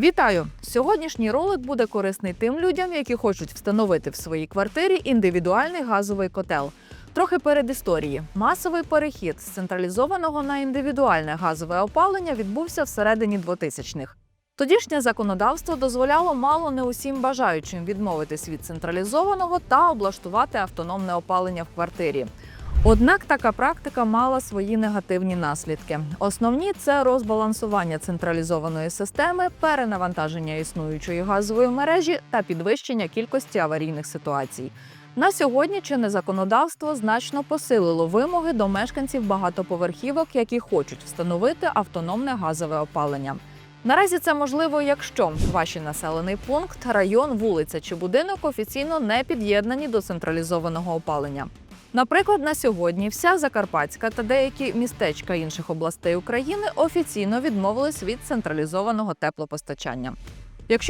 Вітаю! Сьогоднішній ролик буде корисний тим людям, які хочуть встановити в своїй квартирі індивідуальний газовий котел. Трохи перед історії. Масовий перехід з централізованого на індивідуальне газове опалення відбувся всередині 2000-х. Тодішнє законодавство дозволяло мало не усім бажаючим відмовитись від централізованого та облаштувати автономне опалення в квартирі. Однак така практика мала свої негативні наслідки. Основні це розбалансування централізованої системи, перенавантаження існуючої газової мережі та підвищення кількості аварійних ситуацій. На сьогодні чинне законодавство значно посилило вимоги до мешканців багатоповерхівок, які хочуть встановити автономне газове опалення. Наразі це можливо, якщо ваш населений пункт, район, вулиця чи будинок офіційно не під'єднані до централізованого опалення. Наприклад, на сьогодні вся Закарпатська та деякі містечка інших областей України офіційно відмовились від централізованого теплопостачання. Якщо